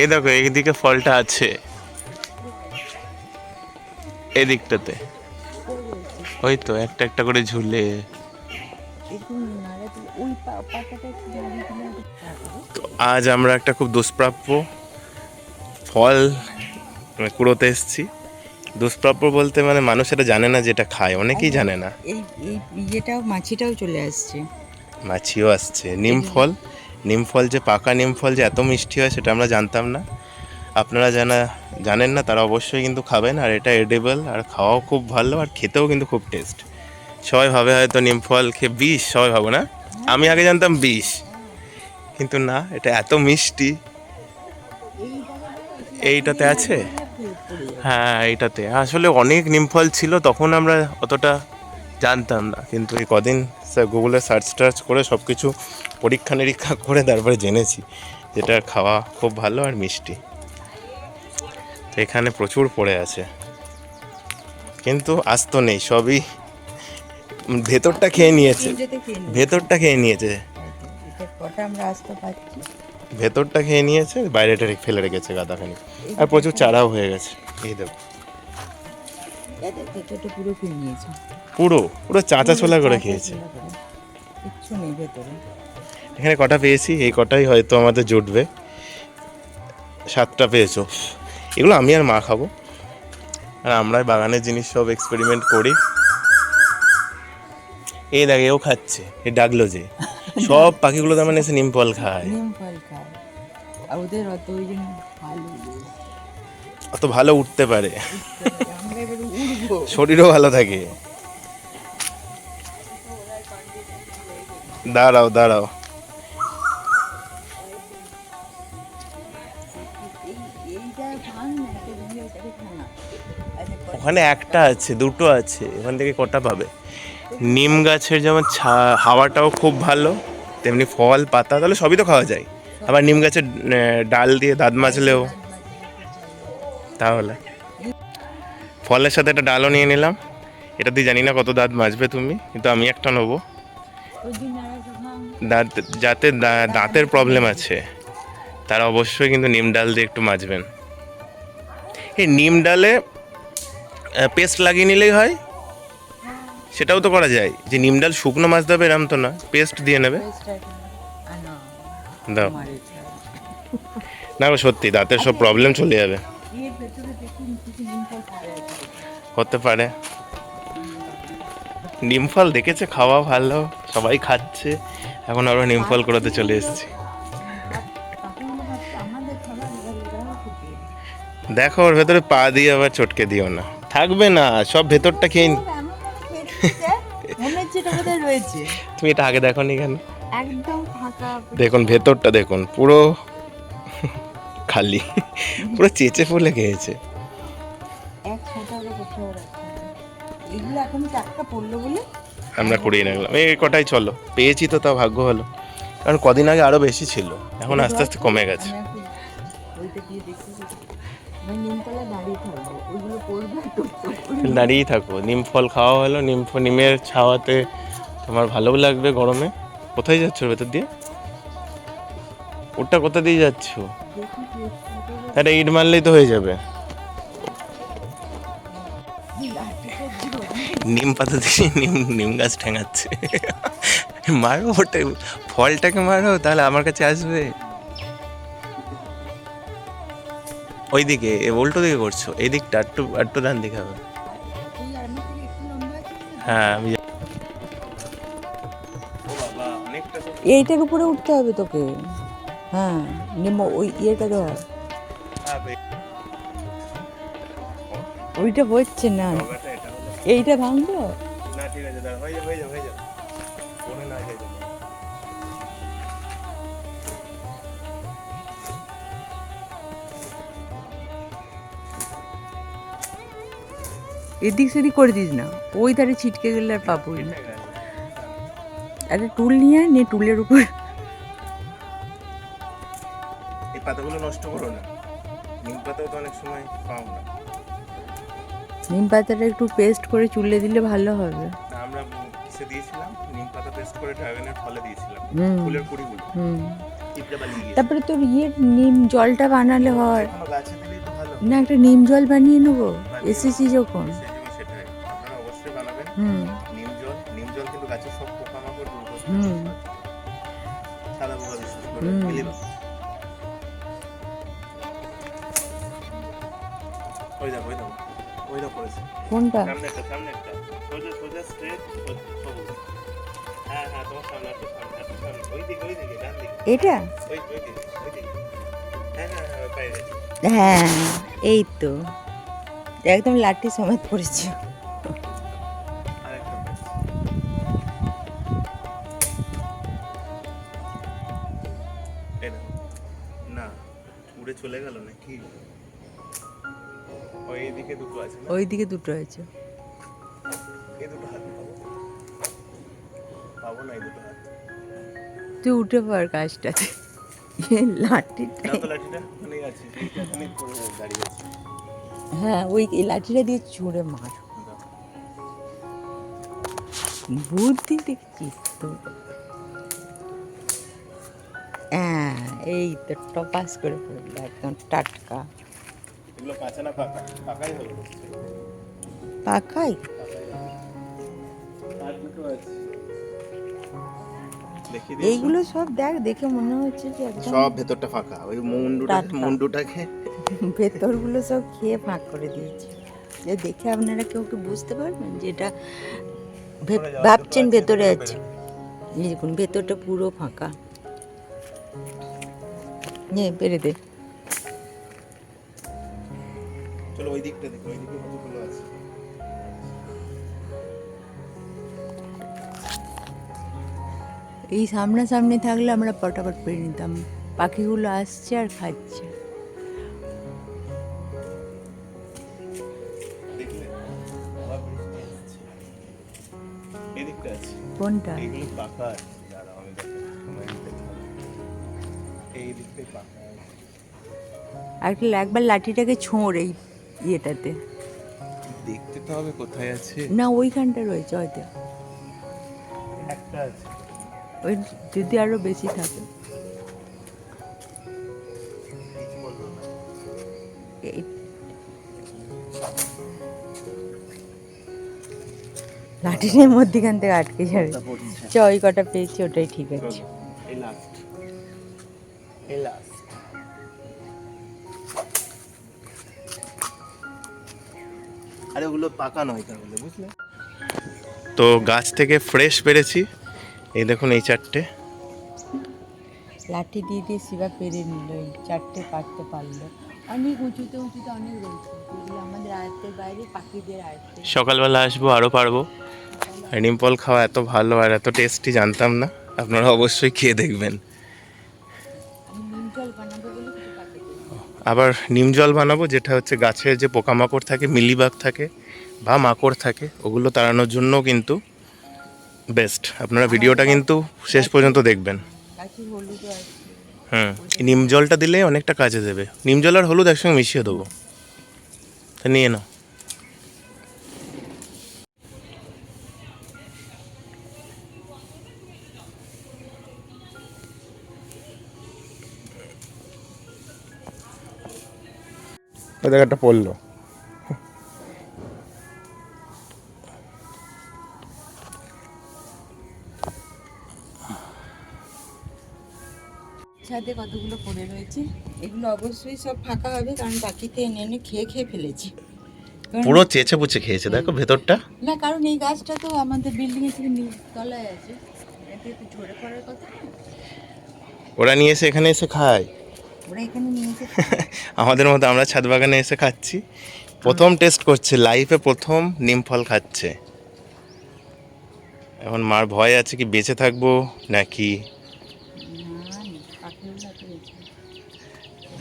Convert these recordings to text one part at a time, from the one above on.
এই দেখো এইদিকে ফলটা আছে। এই দিকটাতে ওই তো একটা একটা করে ঝুলে। তো আজ আমরা একটা খুব দুষ্প্রাপ্য ফল মানে কুড়োতে এসেছি। দুষ্প্রাপ্য বলতে মানে মানুষ এটা জানে না যেটা খায় অনেকেই জানে না। এই এই ইয়েটাও মাছিটাও চলে আসছে। মাছিও আসছে নিম ফল। নিম ফল যে, পাকা নিম ফল যে এত মিষ্টি হয় সেটা আমরা জানতাম না। আপনারা জানা জানেন না তারা অবশ্যই কিন্তু খাবেন আর এটা এডেবল আর খাওয়াও খুব ভালো আর খেতেও কিন্তু খুব টেস্ট সবাই ভাবে হয়তো নিম ফল খেয়ে বিষ, সবাই ভাবো না? আমি আগে জানতাম বিষ। কিন্তু না, এটা এত মিষ্টি। এইটাতে আছে? হ্যাঁ এইটাতে। আসলে অনেক নিমফল ছিল, তখন আমরা অতটা জানতাম না। কিন্তু এই কদিন গুগলে সার্চ টার্চ করে সব কিছু পরীক্ষা নিরীক্ষা করে তারপরে জেনেছি যেটা খাওয়া খুব ভালো আর মিষ্টি। তো এখানে প্রচুর পড়ে আছে। কিন্তু আস্ত নেই সবই ভেতরটা খেয়ে নিয়েছে। ভেতরটা খেয়ে নিয়েছে। ভেতরটা খেয়ে নিয়েছে বাইরেটা ফেলে রেখেছে গাদাখানি। আর প্রচুর চারাও হয়ে গেছে। এই দেখো। পুরো পুরো পুরো চাঁচা ছোলা করে খেয়েছে। কিচ্ছু নেই ভেতরে। এখানে কটা পেয়েছি এই কটাই হয়তো আমাদের জুটবে। সাতটা পেয়েছ। এগুলো আমি আর মা খাব। আর আমরাই বাগানের জিনিস সব এক্সপেরিমেন্ট করি। এই দেখ এও খাচ্ছে এ ডাকলো যে। সব পাখিগুলো তার মানে এসে নিম ফল খায়। ওদের অত ওই জন্য ভালো অত ভালো উঠতে পারে। শরীরও ভালো থাকে। দাঁড়াও দাঁড়াও। ওখানে একটা আছে, দুটো আছে, ওখান থেকে কটা পাবে? নিম গাছের যেমন হাওয়াটাও খুব ভালো, তেমনি ফল, পাতা, তাহলে সবই তো খাওয়া যায়। আবার নিম গাছের ডাল দিয়ে দাঁত মাজলেও, তাহলে। ফলের সাথে একটা ডালও নিয়ে নিলাম। এটা দিয়ে জানি না কত দাঁত মাজবে তুমি, কিন্তু আমি একটা নেব। দাঁত, যাতে দাঁতের প্রবলেম আছে। তারা অবশ্যই কিন্তু নিম ডাল দিয়ে একটু মাজবেন। এই নিম ডালে পেস্ট লাগিয়ে নিলেই হয়? সেটাও তো করা যায়। যে নিম ডাল শুকনো মাছ দেবে এরম তো না। পেস্ট দিয়ে নেবে? দাও। না গো সত্যি দাঁতের সব প্রবলেম চলে যাবে। হতে পারে। নিম ফল দেখেছে? খাওয়া ভালো। সবাই খাচ্ছে। এখন আমরা নিম ফল করাতে চলে এসেছি। দেখো, ওর ভেতরে পা দিয়ে আবার চটকে দিও না। থাকবে না, সব ভেতরটা খেয়ে তুমি এটা আগে দেখো নি কেন? দেখুন, ভেতরটা দেখুন, পুরো খালি, পুরো চেচে ফুলে খেয়েছে আমরা কুড়িয়ে নিলাম এই কটাই চলো, পেয়েছি তো, তাও ভাগ্য হলো কারণ কদিন আগে আরও বেশি ছিল, এখন আস্তে আস্তে কমে গেছে। দাঁড়িয়ে থাকো। নিম ফল খাওয়া হলো নিম নিমের ছাওয়াতে তোমার ভালো লাগবে গরমে। কোথায় যাচ্ছ ভেতর দিয়ে? ওটা কোথা দিয়ে যাচ্ছ? একটু ইট মারলেই তো হয়ে যাবে। নিম পাতা দিয়ে নিম নিম গাছ ঠেঙাচ্ছে। মারো ওটা ফলটাকে মারো তাহলে আমার কাছে আসবে। ওইদিকে এ উল্টো দিকে করছ এই দিকটা একটু একটু ডান দিকে হবে? হ্যাঁ আমি এইটার উপরে উঠতে হবে তোকে। হ্যাঁ নিম ওই ইয়েটা ধর। ওইটা হচ্ছে না। এইটা ভাঙবো না ঠিক আছে দাঁড়া হয়ে যাবে হয়ে যাবে হয়ে যাবে এদিক সেদিক করে দিস না। ওই ধারে ছিটকে গেলে আর পাবো না। একটা টুল নিয়ে আয়, নিয়ে টুলের উপর। এই পাতাগুলো নষ্ট করো না। নিম পাতাও তো অনেক সময় পাও না। নিম পাতাটা একটু পেস্ট করে চুলে দিলে ভালো হবে। আমরা দিয়েছিলাম নিম পাতা পেস্ট করে ড্রাগনের ফলে দিয়েছিলাম হুম। ফুলের কুড়িগুলো। হুম। তারপরে তোর ইয়ে নিম জলটা বানালে হয়। না একটা নিম জল বানিয়ে নেব এসেছি যখন। জল কিন্তু গাছের সব পোকামাকড় দূর করতে সাদা পোকা বিশেষ করে। ওই দেখো ওই দেখো ওই দেখো পড়েছে। কোনটা? সামনে একটা সামনে একটা। সোজা সোজা স্ট্রেট সবুজ। হ্যাঁ হ্যাঁ তোমার সামনে একটা সামনে একটা সামনে। ওই দিকে ওই দিকে ডান দিকে। এটা? ওই ওই দিকে ওই দিকে। হ্যাঁ হ্যাঁ হ্যাঁ বাইরে হ্যাঁ এই তো। একদম লাঠি সমেত পড়েছে। নাকি ওই দিকে দুটো আছে না? দুটো আছে। এই দুটো হাত পাবো। পাবো না এই দুটো হাত। তুই উঠে গাছটাতে এ লাঠিটা। লাঠিটা ওখানেই আছে এইটা দাঁড়িয়ে আছে। হ্যাঁ ওই লাঠিটা দিয়ে ছুঁড়ে মার। বুদ্ধি দেখছিস তো? এই তো টপাস করে পড়ল একদম টাটকা। পাকাই এইগুলো সব দেখ দেখে মনে হচ্ছে যে সব ভেতরটা ফাঁকা। ওই মুন্ডুটা। মুন্ডুটাকে ভেতরগুলো সব খেয়ে ফাঁক করে দিয়েছে। যে দেখে আপনারা কেউ কি বুঝতে পারবেন যে এটা ভাবছেন ভেতরে আছে? দেখুন ভেতরটা পুরো ফাঁকা। নে বেড়ে দে। চলো ওই দিকটা দেখো ওই দিকে কতগুলো আছে। এই সামনাসামনি থাকলে আমরা পটাপট পেরে নিতাম। পাখিগুলো আসছে আর খাচ্ছে। কোনটা এইগুলো পাকা আছে। আর একবার লাঠিটাকে ছোঁড় এই ইয়েটাতে। দেখতে তো হবে কোথায় আছে? না ওইখানটা রয়েছে হয়তো। একটা আছে। ওই যদি আরও বেশি থাকে। লাঠিটার মধ্যেখান থেকে আটকে যাবে। চ ওই কটা পেয়েছি ওটাই ঠিক আছে। লাস্ট আরে ওগুলো পাকা নয় তাহলে বুঝলে? তো গাছ থেকে ফ্রেশ পেরেছি এই দেখুন এই চারটে। লাঠি দিয়ে দিয়ে শিবা পেরে নিল এই চারটে পারতে পারল। অনেক উঁচুতে উঁচুতে অনেক রয়েছে। আমাদের আয়ত্তের বাইরে পাখিদের আয়ত্তে। সকালবেলা আসব আরও পারব। নিমপল খাওয়া এত ভালো আর এত টেস্টি জানতাম না। আপনারা অবশ্যই খেয়ে দেখবেন। আবার নিম জল বানাবো, যেটা হচ্ছে গাছের যে পোকামাকড় থাকে, মিলিবাগ থাকে বা মাকড় থাকে, ওগুলো তাড়ানোর জন্য কিন্তু বেস্ট আপনারা ভিডিওটা কিন্তু শেষ পর্যন্ত দেখবেন। হ্যাঁ নিম জলটা দিলে অনেকটা কাজে দেবে। নিম জল আর হলুদ একসঙ্গে মিশিয়ে দেবো। তা নিয়ে নাও। ওদের একটা পড়ল। ছাদে কতগুলো পড়ে রয়েছে? এগুলো অবশ্যই সব ফাঁকা হবে কারণ পাখিতে এনে এনে খেয়ে খেয়ে ফেলেছি। পুরো চেঁচে পুচে খেয়েছে দেখো ভেতরটা। না কারণ এই গাছটা তো আমাদের বিল্ডিং এর থেকে তলায় আছে। এতে একটু ঝরে পড়ার কথা। ওরা নিয়ে এসে এখানে এসে খায়। আমাদের মতো আমরা ছাদ বাগানে এসে খাচ্ছি। প্রথম টেস্ট করছে লাইফে প্রথম নিম ফল খাচ্ছে। এখন মার ভয় আছে কি বেঁচে থাকব নাকি।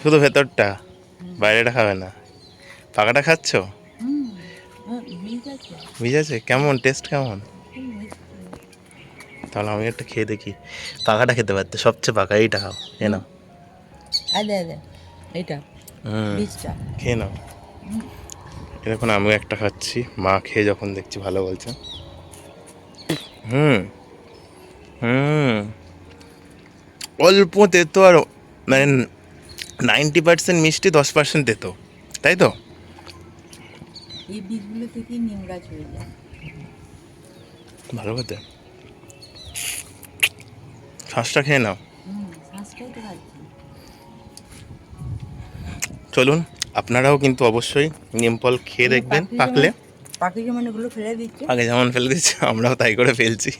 শুধু ভেতরটা বাইরেটা খাবে না। পাকাটা খাচ্ছ? বীজ আছে। কেমন? টেস্ট কেমন? তাহলে আমি একটা খেয়ে দেখি। পাকাটা খেতে পারতে সবচেয়ে পাকা এইটা খাও খেয়ে নাও। আদে আদে। এটা বীজটা। খেয়ে নাও। এ দেখুন আমিও একটা খাচ্ছি। মা খেয়ে যখন দেখছি ভালো বলছে। হুম হুম। অল্প তেতো আর মানে নাইনটি পার্সেন্ট মিষ্টি দশ পার্সেন্ট তেতো। তাই তো? এই বীজগুলো থেকেই নিম গাছ হয়ে যায়। ভালো কথা শ্বাসটা খেয়ে নাও। শ্বাসটাই তো চলুন আপনারাও কিন্তু অবশ্যই নিম ফল খেয়ে দেখবেন পাকলে। পাখি যেমন এগুলো ফেলে দিচ্ছে। আগে যেমন ফেলে দিচ্ছে আমরাও তাই করে ফেলছি।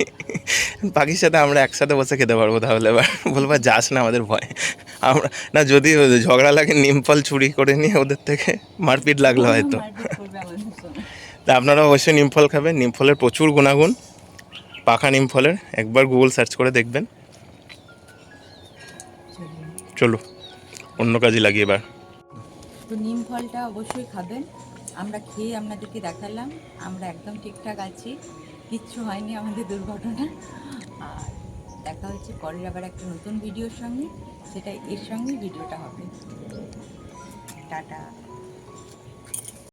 পাখির সাথে আমরা একসাথে বসে খেতে পারব তাহলে এবার। বলব যাস না আমাদের ভয়। আমরা না যদি ঝগড়া লাগে নিম ফল চুরি করে নিয়ে ওদের থেকে মারপিট লাগল হয়তো। তা আপনারা অবশ্যই নিম ফল খাবেন। নিম ফলের প্রচুর গুণাগুণ। পাখা নিম ফলের একবার গুগল সার্চ করে দেখবেন। চলো অন্য কাজে লাগিয়ে এবার। তো নিম ফলটা অবশ্যই খাবেন। আমরা খেয়ে আপনাদেরকে দেখালাম। আমরা একদম ঠিকঠাক আছি। কিচ্ছু হয়নি আমাদের দুর্ঘটনা। আর দেখা হচ্ছে পরের আবার একটা নতুন ভিডিওর সঙ্গে। সেটা এর সঙ্গে ভিডিওটা হবে। টাটা।